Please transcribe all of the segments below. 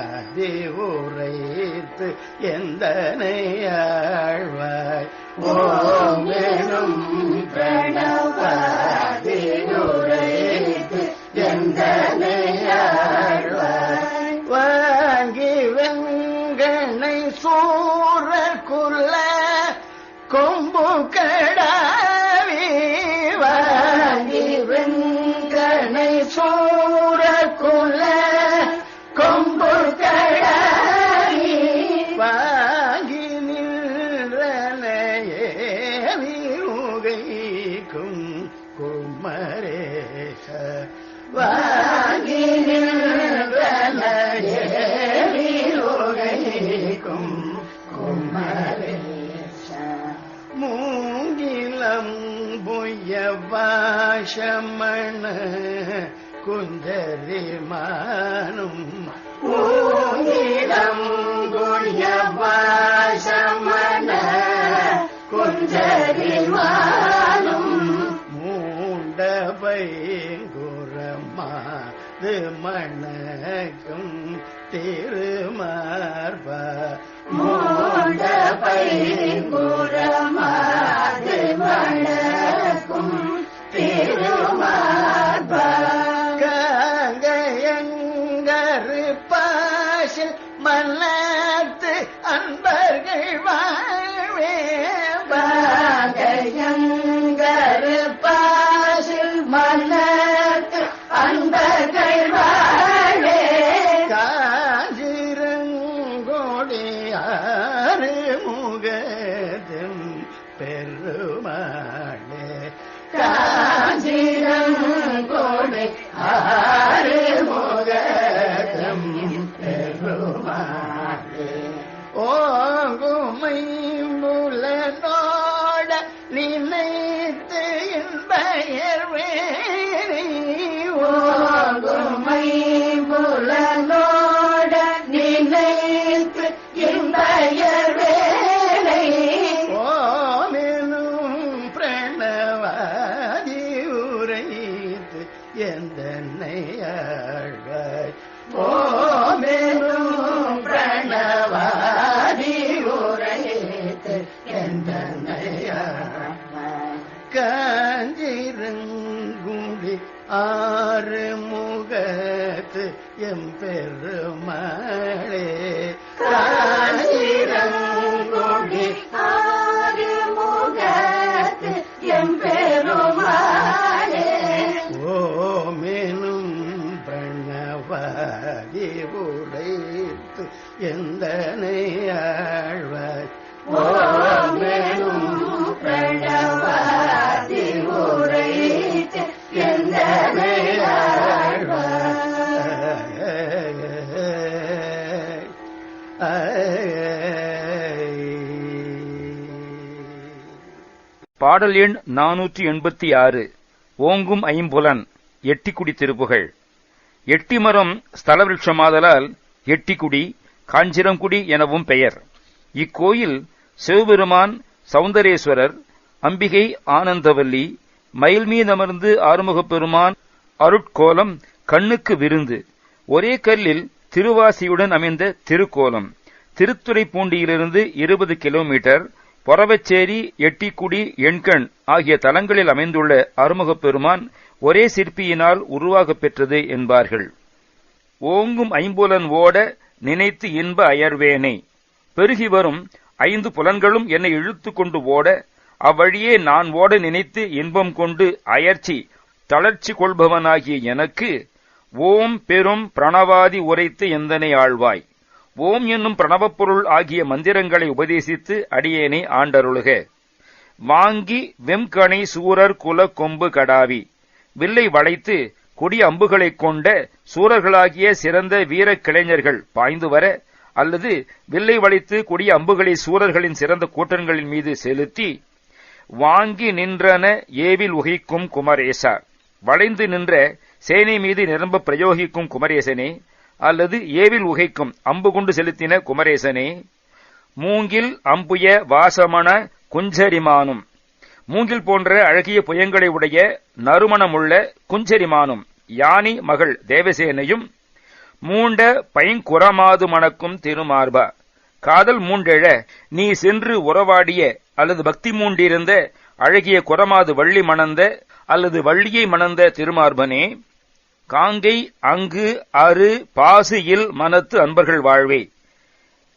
பிரணவாதி எந்த எந்தனையாழ்வாய் ஓமேனும் பிரணவாதி உரைத்து எந்தனையாழ்வாய் வாங்கி வெங்கனை சூரக்குள்ள கொம்பு கடாவி. வாங்கி வெங்கனை சூரக்குள்ள வீருகைக்கும் குமரேச வாங்கி வீருகைக்கும் குமரேச மூங்கிலம் பொய்ய வாசமண குந்தரிமானும் மூங்கிலம் பொய்ய வாசமண குந்தரிமானும் பைங்குரமாது மணக்கும் திருமார்ப. மூண்ட பைங்குரமாது மணக்கும் திருமார்ப. கங்கையங்கரு பாசில் மன்னத்து அன்பர்கள் வாழ்வே பாகையங்கரு முகத்து எம்பெருமாளே காஞ்சிரங்குடி ஆறுமுகத்து எம்பெருமாளே ஓமெனும் பிரணவாதி உரைத்து எந்தனையாழ்வாய் ஓமெனும் பாடல் எண் நானூற்றி எண்பத்தி ஆறு. ஓங்கும் ஐம்புலன் எட்டிக்குடி திருப்புகழ் எட்டிமரம் ஸ்தல விருட்சமாதலால் எட்டிக்குடி காஞ்சிரங்குடி எனவும் பெயர். இக்கோயில் சிவபெருமான் சௌந்தரேஸ்வரர் அம்பிகை ஆனந்தவல்லி மயில் மீதமர்ந்து ஆறுமுகப் பெருமான் அருட்கோலம் கண்ணுக்கு விருந்து. ஒரே கல்லில் திருவாசியுடன் அமைந்த திருக்கோலம். திருத்துறைப்பூண்டியிலிருந்து இருபது கிலோமீட்டர் பொறவச்சேரி எட்டிக்குடி எண்கண் ஆகிய தலங்களில் அமைந்துள்ள அருமுகப் பெருமான் ஒரே சிற்பியினால் உருவாகப் பெற்றது என்பார்கள். ஓங்கும் ஐம்புலன் ஓட நினைத்து இன்ப அயர்வேனை. பெருகி வரும் ஐந்து புலன்களும் என்னை இழுத்து கொண்டு ஓட அவ்வழியே நான் ஓட நினைத்து இன்பம் கொண்டு அயர்ச்சி தளர்ச்சி கொள்பவனாகிய எனக்கு ஓம் பெரும் பிரணவாதி உரைத்து எந்தனை ஆழ்வாய். ஓம் என்னும் பிரணவப்பொருள் ஆகிய மந்திரங்களை உபதேசித்து அடியேனை ஆண்டருளுக. வாங்கி வெம்கணை சூரர் குல கொம்பு கடாவி. வில்லை வளைத்து கொடிய அம்புகளைக் கொண்ட சூரர்களாகிய சிறந்த வீரக் கிளைஞர்கள் பாய்ந்து வர அல்லது வில்லை வளைத்து கொடிய அம்புகளை சூரர்களின் சிறந்த கூட்டங்களின் மீது செலுத்தி வாங்கி நின்றன ஏவில் உகைக்கும் குமரேசா. வளைந்து நின்ற சேனை மீது நிரம்ப பிரயோகிக்கும் குமரேசனே அல்லது ஏவில் உகைக்கும் அம்பு கொண்டு செலுத்தின குமரேசனே மூங்கில் அம்புய வாசமன குஞ்சரிமானும் மூங்கில் போன்ற அழகிய புயங்களை உடைய நறுமணமுள்ள குஞ்சரிமானும் யானி மகள் தேவசேனையும் மூண்ட பைங்குறமாது மணக்கும் திருமார்பா. காதல் மூண்டெழ நீ சென்று உறவாடிய அல்லது பக்தி மூண்டிருந்த அழகிய குறமாது வள்ளி மணந்த அல்லது வள்ளியை மணந்த திருமார்பனே காங்கை அங்கு அரு பாசு இல் மனத்து அன்பர்கள் வாழ்வே.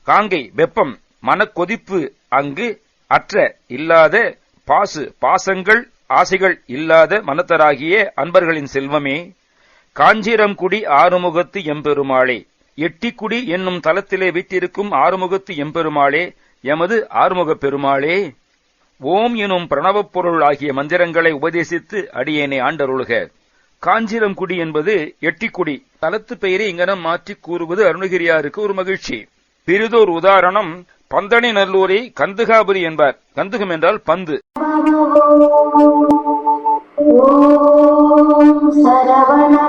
காங்கை வெப்பம் மனக்கொதிப்பு அங்கு அற்ற இல்லாத பாசு பாசங்கள் ஆசைகள் இல்லாத மனத்தராகிய அன்பர்களின் செல்வமே. காஞ்சிரம்குடி ஆறுமுகத்து எம்பெருமாளே. எட்டிக்குடி என்னும் தலத்திலே வீட்டிருக்கும் ஆறுமுகத்து எம்பெருமாளே எமது ஆறுமுகப் பெருமாளே. ஓம் எனும் பிரணவப் பொருள் ஆகிய மந்திரங்களை உபதேசித்து அடியேனை ஆண்டருளுக. காஞ்சிரம்குடி என்பது எட்டிக்குடி. தலத்து பெயரை இங்கனம் மாற்றிக் கூறுவது அருணகிரியாருக்கு ஒரு மகிழ்ச்சி. பிரிதோர் உதாரணம் பந்தனை நல்லூரை கந்துகாபுரி என்பார். கந்துகம் என்றால் பந்து. சரவண